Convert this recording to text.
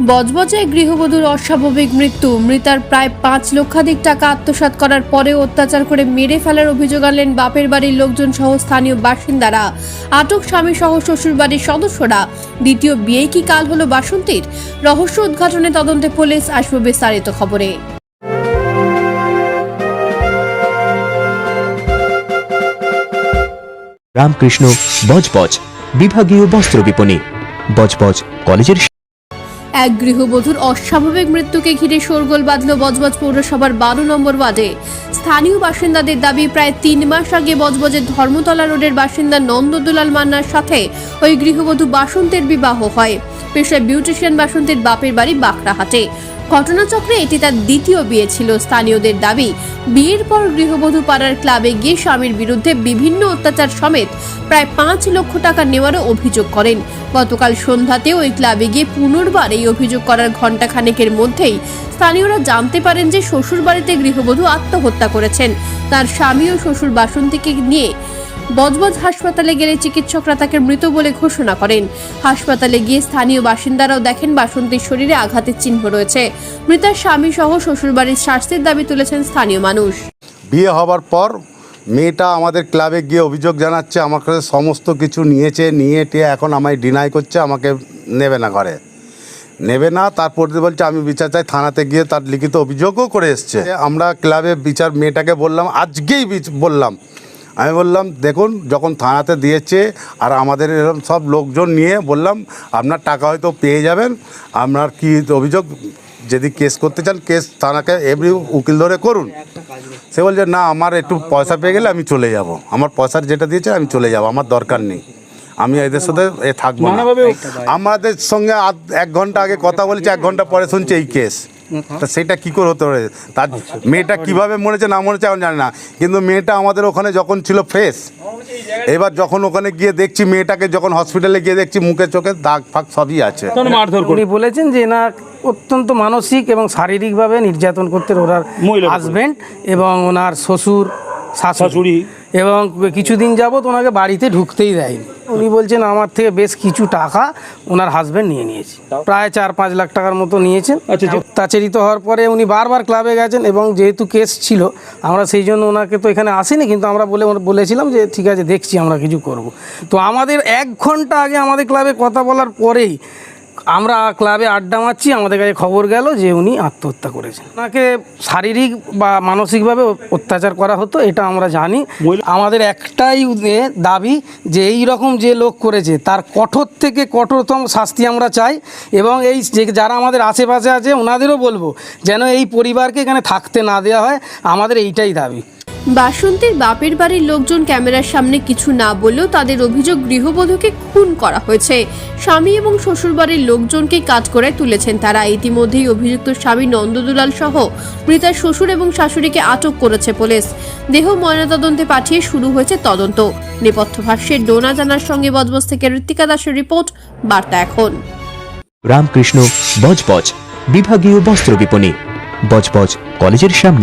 বজবজে গৃহবধূর অস্বাভাবিক মৃত্যু। মৃতার প্রায় পাঁচ লক্ষাধিক টাকা আত্মসাৎ করার পরেও অত্যাচার করে মেরে ফেলার অভিযোগ আনলেন বাপের বাড়ির লোকজন সহ স্থানীয় বাসিন্দারা। আটক স্বামী সহ শ্বশুর বাড়ির সদস্যরা। দ্বিতীয় বিয়ে কি কাল হলো বাসন্তীর? রহস্য উদ্ঘাটনে তদন্তে পুলিশ আসবে বিস্তারিত খবরে। রামকৃষ্ণ বজবজ, বিভাগীয় বস্ত্র বিপণী। বজবজ কলেজের এক গৃহবধূর অস্বাভাবিক মৃত্যুকে ঘিরে শোরগোল বাঁধল বজবজ পৌরসভার বারো নম্বর ওয়ার্ডে। স্থানীয় বাসিন্দাদের দাবি, প্রায় তিন মাস আগে বজবজের ধর্মতলা রোডের বাসিন্দা নন্দদুলাল মান্নার সাথে ওই গৃহবধূ বাসন্তের বিবাহ হয়। পেশায় বিউটিশিয়ান বাসন্তের বাপের বাড়ি বাঁকড়াহাটে। ঘটনাচক্রে এটি তার দ্বিতীয় বিয়ে ছিল। স্থানীয়দের দাবি, বিয়ের পর গৃহবধূ পাড়ার ক্লাবে গিয়ে স্বামীর বিরুদ্ধে বিভিন্ন অত্যাচার সমেত প্রায় পাঁচ লক্ষ টাকা নেওয়ারও অভিযোগ করেন। গতকাল সন্ধ্যাতে ওই ক্লাবে গিয়ে পুনর্বার এই অভিযোগ করার ঘণ্টা খানেকের মধ্যেই স্থানীয়রা জানতে পারেন যে শ্বশুর বাড়িতে গৃহবধূ আত্মহত্যা করেছেন। তার স্বামী ও শ্বশুর বাসন্তীকে নিয়ে বজবজ হাসপাতালে গেলে চিকিৎসকরা তাকে মৃত বলে ঘোষণা করেন। হাসপাতালে গিয়ে স্থানীয় বাসিন্দারাও দেখেন বাসন্তীর শরীরে আঘাতের চিহ্ন রয়েছে। মৃতার স্বামী সহ শ্বশুরবাড়ির শাস্তির দাবি তুলেছেন স্থানীয় মানুষ। বিয়ে হবার পর মেয়েটা আমাদের ক্লাবে গিয়ে অভিযোগ জানাচ্ছে, আমার কাছে সমস্ত কিছু নিয়েছে, নিয়ে টিয়ে এখন আমায় ডিনাই করছে, আমাকে নেবে না ঘরে। নেবে না, তারপর বলছে, আমি বিচার চাই, থানাতে গিয়ে তার লিখিত অভিযোগও করে এসছে। আমরা ক্লাবে বিচার, মেয়েটাকে বললাম, আজকেই বললাম আমি বললাম দেখুন যখন থানাতে দিয়েছে আর আমাদের এরকম সব লোকজন নিয়ে বললাম আপনার টাকা হয়তো পেয়ে যাবেন। আপনার কি অভিযোগ? যদি কেস করতে চান কেস থানাকে এমনি উকিল ধরে করুন। সে বলছে না আমার একটু পয়সা পেয়ে গেলে আমি চলে যাব। আমার পয়সার যেটা দিয়েছে আমি চলে যাব। আমার দরকার নেই। আমি এদের সাথে এ থাকব না। আমাদের সঙ্গে আধ- এক ঘণ্টা আগে কথা বলেছে এক ঘণ্টা পরে শুনছে এই কেস। তা সেটা কি করে হতে পারে? তার মেয়েটা কীভাবে মরেছে না মরেছে এখন জানি না। কিন্তু মেয়েটা আমাদের ওখানে যখন ছিল ফ্রেশ এবার যখন ওখানে গিয়ে দেখছি মেয়েটাকে যখন হসপিটালে গিয়ে দেখছি মুখে চোখে দাগ ফাগ সবই আছে। মারধর করে। উনি বলেছেন যে না অত্যন্ত মানসিক এবং শারীরিকভাবে নির্যাতন করতে ওনার। হাজবেন্ড এবং ওনার শ্বশুর শাশুড়ি শাশুড়ি। এবং কিছুদিন যাবৎ ওনাকে বাড়িতে ঢুকতেই দেয়নি। উনি বলছেন আমার থেকে বেশ কিছু টাকা ওনার হাজব্যান্ড নিয়ে নিয়েছে প্রায় চার পাঁচ লাখ টাকার মতো নিয়েছেন আচ্ছা, আচ্ছা। হওয়ার পরে উনি বারবার ক্লাবে গেছেন এবং যেহেতু কেস ছিল আমরা সেই জন্য ওনাকে তো এখানে আসিনি কিন্তু আমরা বলে বলেছিলাম যে ঠিক আছে দেখছি আমরা কিছু করব তো আমাদের এক ঘণ্টা আগে আমাদের ক্লাবে কথা বলার পরেই আমরা ক্লাবে আড্ডা মারছি, আমাদের কাছে খবর গেল যে উনি আত্মহত্যা করেছেন। ওনাকে শারীরিক বা মানসিকভাবে অত্যাচার করা হতো, এটা আমরা জানি। আমাদের একটাই দাবি যে এই রকম যে লোক করেছে, তার কঠোর থেকে কঠোরতম শাস্তি আমরা চাই এবং এই যে যারা আমাদের আশেপাশে আছে, ওনাদেরও বলব যেন এই পরিবারকে এখানে থাকতে না দেওয়া হয়। আমাদের এইটাই দাবি। বাসন্তীর বাপের বাড়ির লোকজন ক্যামেরার সামনে কিছু না বললেও তাদের অভিযোগ গৃহবধূকে খুন করা হয়েছে। স্বামী এবং শ্বশুরবাড়ির লোকজনকে কাজ করে তুলেছেন তারা। ইতিমধ্যেই অভিযুক্ত স্বামী নন্দদুলাল সহ মৃতার শ্বশুর এবং শাশুড়িকে আটক করেছে পুলিশ। দেহ ময়নাতদন্তে পাঠিয়ে শুরু হয়েছে তদন্ত। নেপথ্য ভাষ্যের ডোনা জানার সঙ্গে বজবজ থেকে ঋত্বিকা দাসের রিপোর্ট, বার্তা এখন। রামকৃষ্ণ, বজবজ, বিভাগীয় বস্ত্র বিপণী, বজবজ কলেজের সামনে।